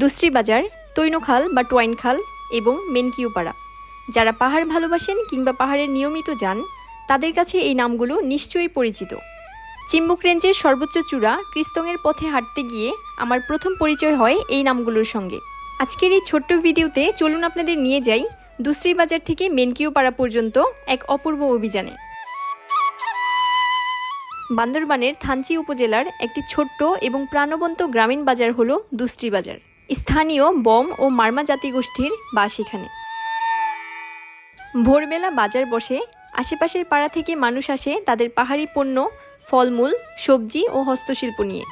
দুশ্রী বাজার তৈনখাল বা টোয়াইন খাল এবং মেনকিউপাড়া। যারা পাহাড় ভালোবাসেন কিংবা পাহাড়ের নিয়মিত যান, তাদের কাছে এই নামগুলো নিশ্চয়ই পরিচিত। চিম্বুক রেঞ্জের সর্বোচ্চ চূড়া ক্রিস্তংয়ের পথে হাঁটতে গিয়ে আমার প্রথম পরিচয় হয় এই নামগুলোর সঙ্গে। আজকের এই ছোট্ট ভিডিওতে চলুন আপনাদের নিয়ে যাই দুশ্রী বাজার থেকে মেনকিউপাড়া পর্যন্ত এক অপূর্ব অভিযানে। বান্দরবানের থানচি উপজেলার একটি ছোট্ট এবং প্রাণবন্ত গ্রামীণ বাজার হল দুস্ত্রি বাজার। স্থানীয় বম ও মার্মা জাতিগোষ্ঠীর বাস এখানে। ভোরবেলা বাজার বসে আশেপাশের পাড়া থেকে মানুষ আসে তাদের পাহাড়ি পণ্য, ফলমূল, সবজি ও হস্তশিল্প নিয়ে।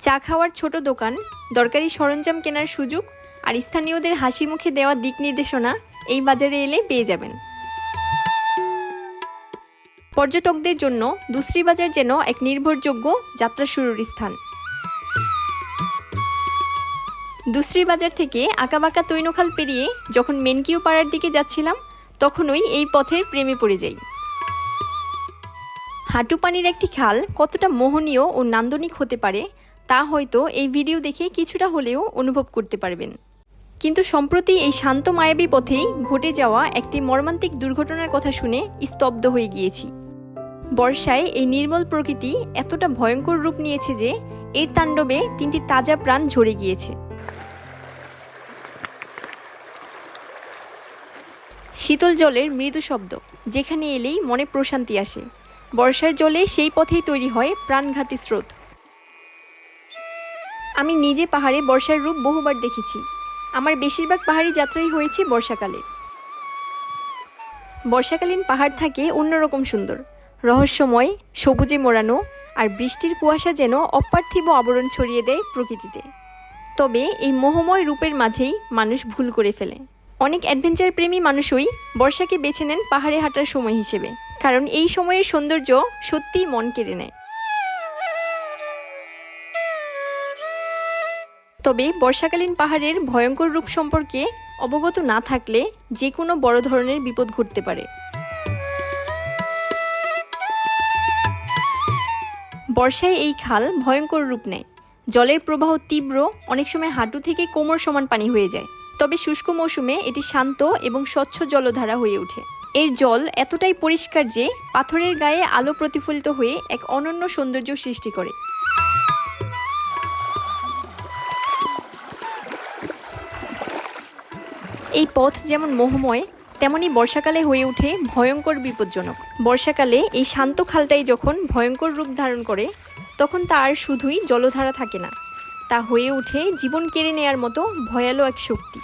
চা খাওয়ার ছোট দোকান, দরকারি সরঞ্জাম কেনার সুযোগ আর স্থানীয়দের হাসি মুখে দেওয়া দিক নির্দেশনা এই বাজারে এলে পেয়ে যাবেন। পর্যটকদের জন্য দুশ্রী বাজার যেন এক নির্ভরযোগ্য যাত্রা শুরুর স্থান। দুশ্রী বাজার থেকে আঁকাবাঁকা তৈনখাল পেরিয়ে যখন মেনকিউ পাড়ার দিকে যাচ্ছিলাম, তখনই এই পথের প্রেমে পড়ে যাই। হাঁটু পানির একটি খাল কতটা মোহনীয় ও নান্দনিক হতে পারে, তা হয়তো এই ভিডিও দেখে কিছুটা হলেও অনুভব করতে পারবেন। কিন্তু সম্প্রতি এই শান্ত মায়াবী পথেই ঘটে যাওয়া একটি মর্মান্তিক দুর্ঘটনার কথা শুনে স্তব্ধ হয়ে গিয়েছি। বর্ষায় এই নির্মল প্রকৃতি এতটা ভয়ঙ্কর রূপ নিয়েছে যে, এর তাণ্ডবে তিনটি তাজা প্রাণ ঝরে গিয়েছে। শীতল জলের মৃদু শব্দ, যেখানে এলেই মনে প্রশান্তি আসে। বর্ষার জলে সেই পথেই তৈরি হয় প্রাণঘাতী স্রোত। আমি নিজে পাহাড়ে বর্ষার রূপ বহুবার দেখেছি। আমার বেশিরভাগ পাহাড়ি যাত্রাই হয়েছে বর্ষাকালে। বর্ষাকালীন পাহাড় থাকে অন্যরকম সুন্দর। রহস্যময়, সবুজে মোড়ানো আর বৃষ্টির কুয়াশা যেন অপার্থিব আবরণ ছড়িয়ে দেয় প্রকৃতিতে। তবে এই মোহময় রূপের মাঝেই মানুষ ভুল করে ফেলে। অনেক অ্যাডভেঞ্চার প্রেমী মানুষই বর্ষাকে বেছে নেন পাহাড়ে হাঁটার সময় হিসেবে, কারণ এই সময়ের সৌন্দর্য সত্যিই মন কেড়ে নেয়। তবে বর্ষাকালীন পাহাড়ের ভয়ঙ্কর রূপ সম্পর্কে অবগত না থাকলে যে কোনো বড় ধরনের বিপদ ঘটতে পারে। বর্ষায় এই খাল ভয়ঙ্কর রূপ নেয়। জলের প্রবাহ তীব্র, অনেক সময় হাঁটু থেকে কোমর সমান পানি হয়ে যায়। তবে শুষ্ক মৌসুমে এটি শান্ত এবং স্বচ্ছ জলধারা হয়ে ওঠে। এর জল এতটাই পরিষ্কার যে পাথরের গায়ে আলো প্রতিফলিত হয়ে এক অনন্য সৌন্দর্য সৃষ্টি করে। এই পথ যেমন মোহময়, তেমনি বর্ষাকালে হয়ে ওঠে ভয়ঙ্কর বিপজ্জনক। বর্ষাকালে এই শান্ত খালটাই যখন ভয়ঙ্কর রূপ ধারণ করে, তখন তা আর শুধুই জলধারা থাকে না। তা হয়ে ওঠে জীবন কেড়ে নেয়ার মতো ভয়ালো এক শক্তি।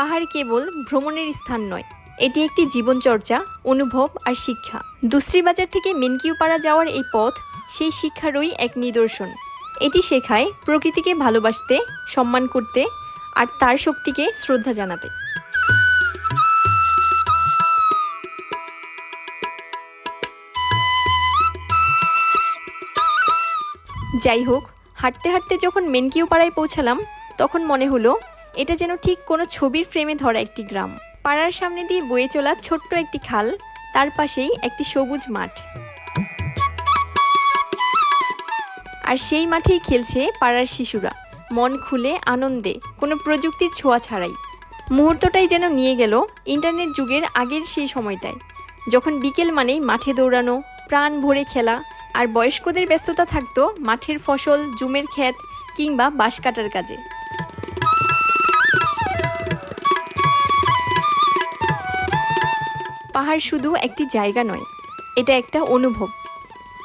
পাহাড় কেবল ভ্রমণের স্থান নয়, এটি একটি জীবনচর্চা অনুভব আর শিক্ষা। দুশ্রী বাজার থেকে মেনকিউপাড়া যাওয়ার এই পথ সেই শিক্ষারই এক নিদর্শন। এটি শেখায় প্রকৃতিকে ভালোবাসতে, সম্মান করতে আর তার শক্তিকে শ্রদ্ধা জানাতে। যাই হোক, হাঁটতে হাঁটতে যখন মেনকিউ পাড়ায় পৌঁছালাম, তখন মনে হলো এটা যেন ঠিক কোনো ছবির ফ্রেমে ধরা একটি গ্রাম। পাড়ার সামনে দিয়ে বয়ে চলা ছোট্ট একটি খাল, তার পাশেই একটি সবুজ মাঠ। আর সেই মাঠেই খেলছে পাড়ার শিশুরা। মন খুলে, আনন্দে, কোনো প্রযুক্তির ছোঁয়া ছাড়াই। মুহূর্তটাই যেন নিয়ে গেল ইন্টারনেট যুগের আগের সেই সময়টায়। যখন বিকেল মানেই মাঠে দৌড়ানো, প্রাণ ভরে খেলা, আর বয়স্কদের ব্যস্ততা থাকতো মাঠের ফসল, জুমের ক্ষেত কিংবা বাঁশ কাটার কাজে। পাহাড় শুধু একটি জায়গা নয়, এটা একটা অনুভব।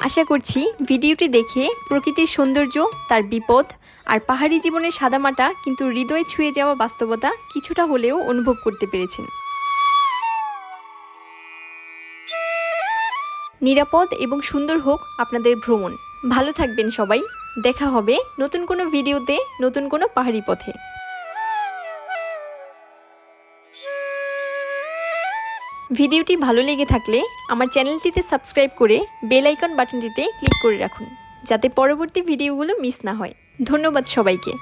আশা করছি ভিডিওটি দেখে প্রকৃতির সৌন্দর্য, তার বিপদ আর পাহাড়ি জীবনের সাদামাটা কিন্তু হৃদয় ছুঁয়ে যাওয়া বাস্তবতা কিছুটা হলেও অনুভব করতে পেরেছেন। নিরাপদ এবং সুন্দর হোক আপনাদের ভ্রমণ। ভালো থাকবেন সবাই। দেখা হবে নতুন কোনো ভিডিওতে, নতুন কোনো পাহাড়ি পথে। ভিডিওটি ভালো লেগে থাকলে আমার চ্যানেলটিতে সাবস্ক্রাইব করে বেল আইকন বাটনটিতে ক্লিক করে রাখুন, যাতে পরবর্তী ভিডিওগুলো মিস না হয়। ধন্যবাদ সবাইকে।